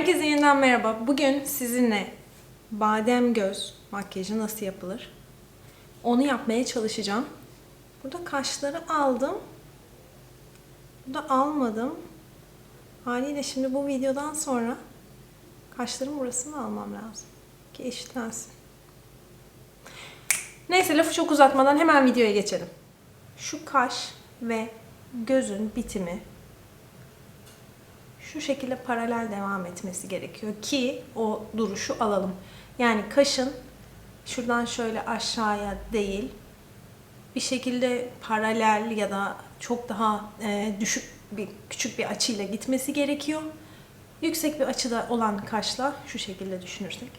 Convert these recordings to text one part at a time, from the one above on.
Herkese yeniden merhaba. Bugün sizinle badem göz makyajı nasıl yapılır? Onu yapmaya çalışacağım. Burada kaşları aldım. Burada almadım. Haliyle şimdi bu videodan sonra kaşların burasını almam lazım. Ki eşitlensin. Neyse lafı çok uzatmadan hemen videoya geçelim. Şu kaş ve gözün bitimi şu şekilde paralel devam etmesi gerekiyor ki o duruşu alalım. Yani kaşın şuradan şöyle aşağıya değil bir şekilde paralel ya da çok daha e, düşük bir küçük bir açıyla gitmesi gerekiyor. Yüksek bir açıda olan kaşla şu şekilde düşünürsek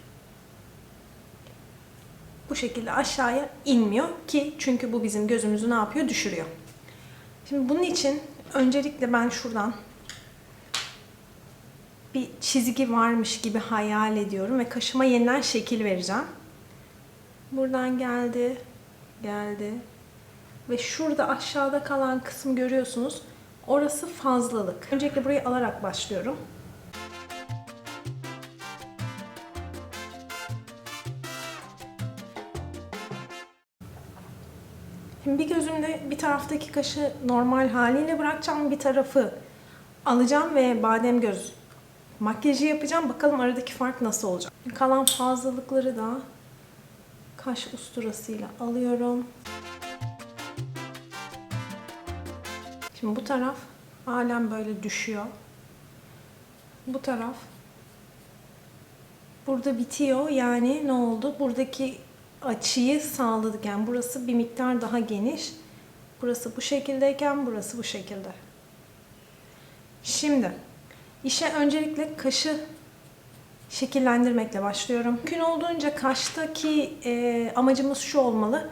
bu şekilde aşağıya inmiyor ki çünkü bu bizim gözümüzü ne yapıyor? Düşürüyor. Şimdi bunun için öncelikle ben şuradan bir çizgi varmış gibi hayal ediyorum ve kaşıma yeniden şekil vereceğim. Buradan geldi, geldi ve şurada aşağıda kalan kısım görüyorsunuz. Orası fazlalık. Öncelikle burayı alarak başlıyorum. Şimdi bir gözümde bir taraftaki kaşı normal haliyle bırakacağım, bir tarafı alacağım ve badem göz makyajı yapacağım. Bakalım aradaki fark nasıl olacak. Kalan fazlalıkları da kaş usturasıyla alıyorum. Şimdi bu taraf halen böyle düşüyor. Bu taraf burada bitiyor. Yani ne oldu? Buradaki açıyı sağladık. Yani burası bir miktar daha geniş. Burası bu şekildeyken burası bu şekilde. Şimdi işe öncelikle kaşı şekillendirmekle başlıyorum. Mümkün olduğunca kaştaki e, amacımız şu olmalı.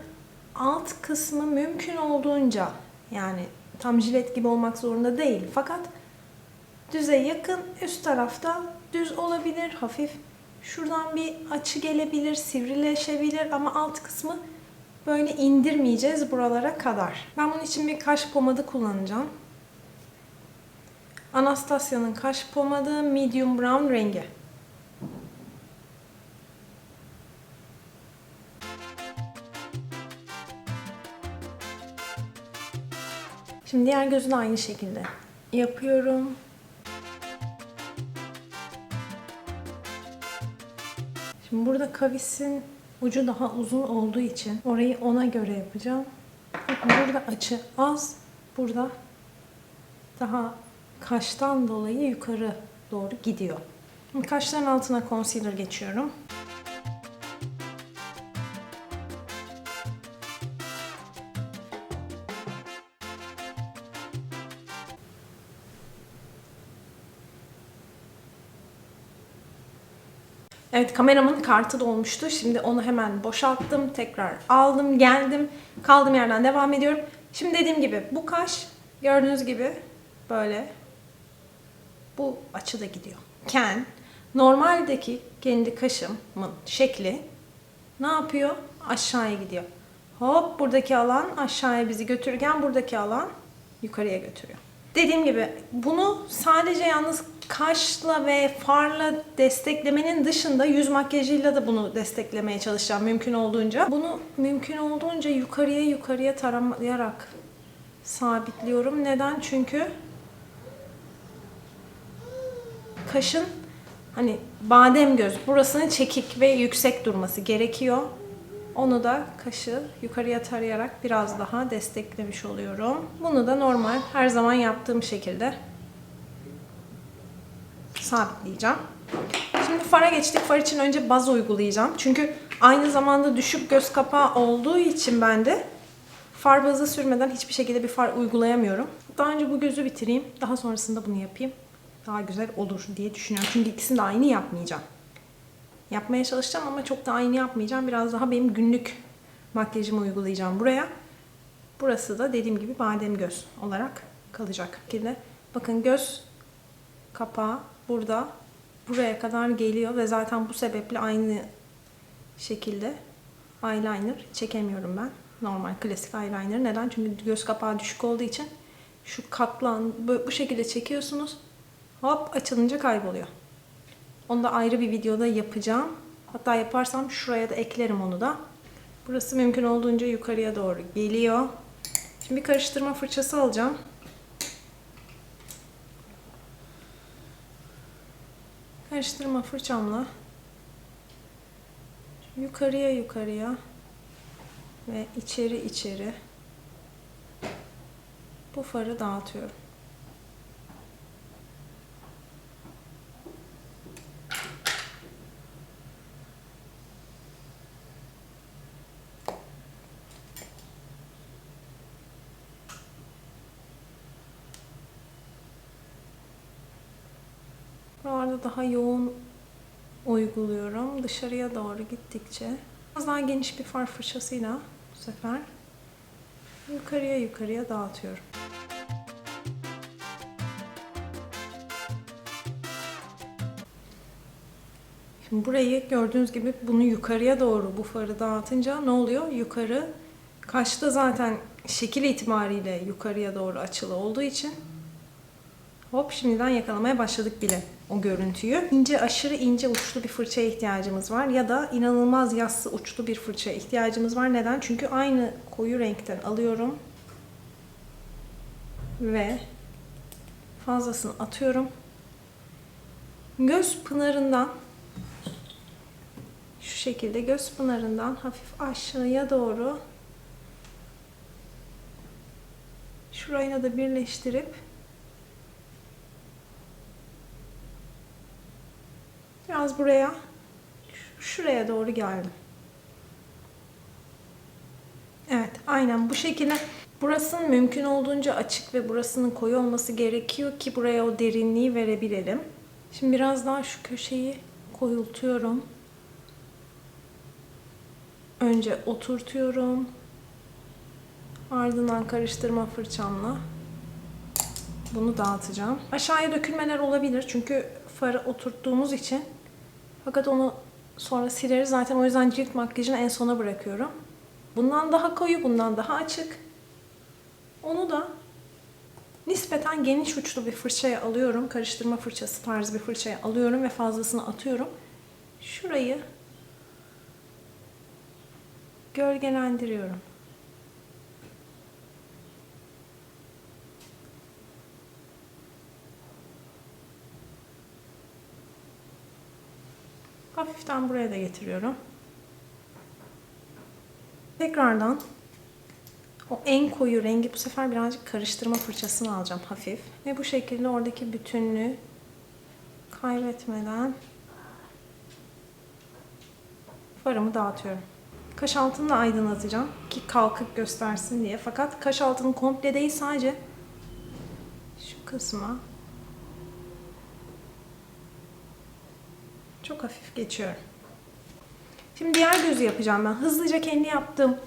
Alt kısmı mümkün olduğunca yani tam jilet gibi olmak zorunda değil. Fakat düze yakın üst tarafta düz olabilir hafif. Şuradan bir açı gelebilir, sivrileşebilir ama alt kısmı böyle indirmeyeceğiz buralara kadar. Ben bunun için bir kaş pomadı kullanacağım. Anastasia'nın kaş pomadı medium brown rengi. Şimdi diğer gözü de aynı şekilde yapıyorum. Şimdi burada kavisin ucu daha uzun olduğu için orayı ona göre yapacağım. Burada açı az, burada daha kaştan dolayı yukarı doğru gidiyor. Kaşların altına concealer geçiyorum. Evet kameramın kartı dolmuştu. Şimdi onu hemen boşalttım. Tekrar aldım, geldim. Kaldığım yerden devam ediyorum. Şimdi dediğim gibi bu kaş gördüğünüz gibi böyle bu açıda gidiyor. Ken normaldeki kendi kaşımın şekli ne yapıyor? Aşağıya gidiyor. Hop buradaki alan aşağıya bizi götürürken buradaki alan yukarıya götürüyor. Dediğim gibi bunu sadece yalnız kaşla ve farla desteklemenin dışında yüz makyajıyla da bunu desteklemeye çalışacağım mümkün olduğunca. Bunu mümkün olduğunca yukarıya yukarıya taramayarak sabitliyorum. Neden? Çünkü kaşın hani badem göz burasının çekik ve yüksek durması gerekiyor. Onu da kaşı yukarıya tarayarak biraz daha desteklemiş oluyorum. Bunu da normal her zaman yaptığım şekilde sabitleyeceğim. Şimdi fara geçtik. Far için önce baz uygulayacağım. Çünkü aynı zamanda düşük göz kapağı olduğu için ben de far bazı sürmeden hiçbir şekilde bir far uygulayamıyorum. Daha önce bu gözü bitireyim. Daha sonrasında bunu yapayım. Daha güzel olur diye düşünüyorum. Çünkü ikisini de aynı yapmayacağım. Yapmaya çalışacağım ama çok da aynı yapmayacağım. Biraz daha benim günlük makyajımı uygulayacağım buraya. Burası da dediğim gibi badem göz olarak kalacak. Bakın göz kapağı burada buraya kadar geliyor ve zaten bu sebeple aynı şekilde eyeliner çekemiyorum ben. Normal klasik eyeliner. Neden? Çünkü göz kapağı düşük olduğu için şu katlan bu şekilde çekiyorsunuz. Hop açılınca kayboluyor. Onu da ayrı bir videoda yapacağım. Hatta yaparsam şuraya da eklerim onu da. Burası mümkün olduğunca yukarıya doğru geliyor. Şimdi bir karıştırma fırçası alacağım. Karıştırma fırçamla yukarıya yukarıya ve içeri içeri bu farı dağıtıyorum. Buralarda daha yoğun uyguluyorum. Dışarıya doğru gittikçe biraz daha geniş bir far fırçasıyla bu sefer yukarıya yukarıya dağıtıyorum. Şimdi burayı gördüğünüz gibi bunu yukarıya doğru bu farı dağıtınca ne oluyor? Yukarı kaşta zaten şekil itibariyle yukarıya doğru açılı olduğu için hop şimdiden yakalamaya başladık bile o görüntüyü. İnce aşırı ince uçlu bir fırçaya ihtiyacımız var ya da inanılmaz yassı uçlu bir fırçaya ihtiyacımız var. Neden? Çünkü aynı koyu renkten alıyorum ve fazlasını atıyorum. Göz pınarından şu şekilde göz pınarından hafif aşağıya doğru şurayla da birleştirip biraz buraya şuraya doğru geldim. Evet, aynen bu şekilde. Burasının mümkün olduğunca açık ve burasının koyu olması gerekiyor ki buraya o derinliği verebilelim. Şimdi biraz daha şu köşeyi koyultuyorum. Önce oturtuyorum. Ardından karıştırma fırçamla bunu dağıtacağım. Aşağıya dökülmeler olabilir çünkü farı oturttuğumuz için. Fakat onu sonra sileriz. Zaten o yüzden cilt makyajını en sona bırakıyorum. Bundan daha koyu, bundan daha açık. Onu da nispeten geniş uçlu bir fırçaya alıyorum. Karıştırma fırçası tarzı bir fırçaya alıyorum ve fazlasını atıyorum. Şurayı gölgelendiriyorum. Hafiften buraya da getiriyorum. Tekrardan o en koyu rengi bu sefer birazcık karıştırma fırçasını alacağım hafif. Ve bu şekilde oradaki bütünlüğü kaybetmeden farımı dağıtıyorum. Kaş altını da aydınlatacağım ki kalkık göstersin diye. Fakat kaş altının komple değil sadece şu kısma çok hafif geçiyorum. Şimdi diğer gözü yapacağım ben. Hızlıca kendi yaptığım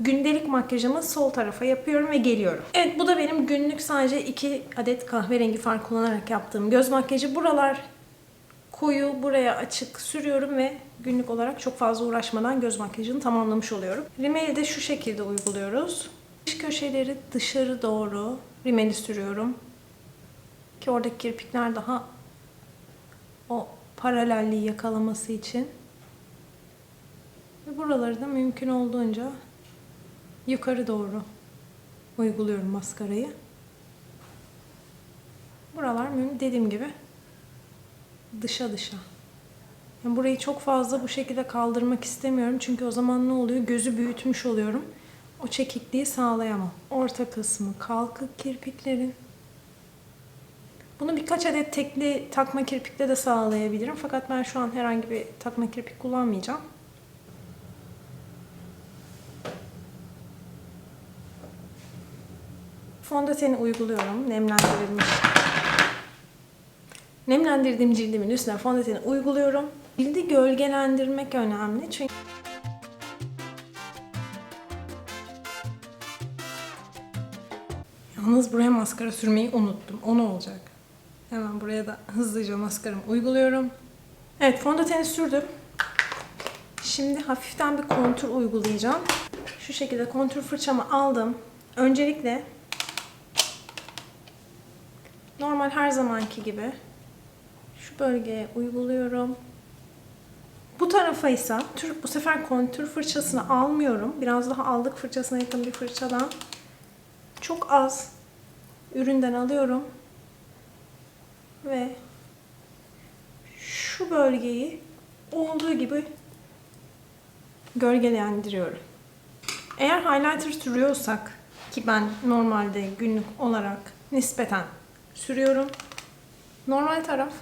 gündelik makyajımı sol tarafa yapıyorum ve geliyorum. Evet bu da benim günlük sadece 2 adet kahverengi far kullanarak yaptığım göz makyajı. Buralar koyu, buraya açık sürüyorum ve günlük olarak çok fazla uğraşmadan göz makyajını tamamlamış oluyorum. Rimeli de şu şekilde uyguluyoruz. Dış köşeleri dışarı doğru rimeli sürüyorum. Ki oradaki kirpikler daha o paralelliği yakalaması için. Ve buraları da mümkün olduğunca yukarı doğru uyguluyorum maskarayı. Buralar dediğim gibi dışa dışa. Yani burayı çok fazla bu şekilde kaldırmak istemiyorum. Çünkü o zaman ne oluyor? Gözü büyütmüş oluyorum. O çekikliği sağlayamam. Orta kısmı kalkık kirpiklerin. Bunu birkaç adet tekli takma kirpikle de sağlayabilirim. Fakat ben şu an herhangi bir takma kirpik kullanmayacağım. Fondöteni uyguluyorum. Nemlendirilmiş. Nemlendirdiğim cildimin üstüne fondöteni uyguluyorum. Cildi gölgelendirmek önemli. Çünkü Yalnız buraya maskara sürmeyi unuttum. O ne olacak? Hemen buraya da hızlıca maskaramı uyguluyorum. Evet fondöteni sürdüm. Şimdi hafiften bir kontur uygulayacağım. Şu şekilde kontur fırçamı aldım. Öncelikle normal her zamanki gibi Şu bölgeye uyguluyorum. Bu tarafa ise bu sefer kontür fırçasını almıyorum. Biraz daha aldık fırçasına yakın bir fırçadan. Çok az üründen alıyorum. Ve şu bölgeyi olduğu gibi gölgelendiriyorum. Eğer highlighter sürüyorsak ki ben normalde günlük olarak nispeten sürüyorum. Normal taraf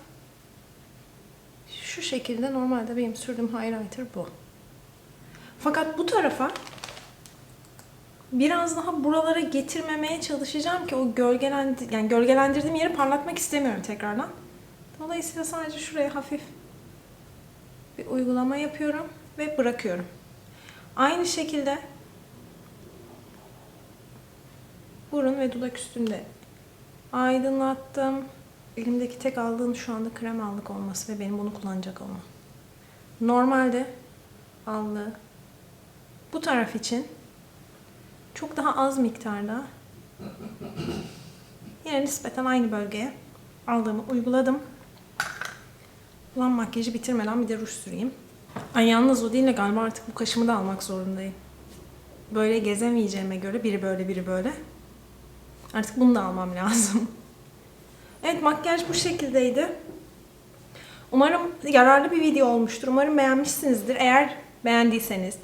şu şekilde normalde benim sürdüğüm highlighter bu. Fakat bu tarafa biraz daha buralara getirmemeye çalışacağım ki o gölgelendi yani gölgelendirdiğim yeri parlatmak istemiyorum tekrardan. Dolayısıyla sadece şuraya hafif bir uygulama yapıyorum ve bırakıyorum. Aynı şekilde burun ve dudak üstünde aydınlattım. Elimdeki tek aldığım şu anda krem allık olması ve benim bunu kullanacak olmam. Normalde allığı bu taraf için çok daha az miktarda yine nispeten aynı bölgeye aldığımı uyguladım. Ulan makyajı bitirmeden bir de ruj süreyim. Ay yalnız o değil de galiba artık bu kaşımı da almak zorundayım. Böyle gezemeyeceğime göre biri böyle biri böyle. Artık bunu da almam lazım. Evet makyaj bu şekildeydi. Umarım yararlı bir video olmuştur. Umarım beğenmişsinizdir. Eğer beğendiyseniz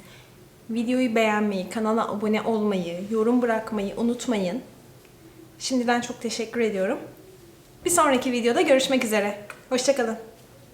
videoyu beğenmeyi, kanala abone olmayı, yorum bırakmayı unutmayın. Şimdiden çok teşekkür ediyorum. Bir sonraki videoda görüşmek üzere. Hoşçakalın.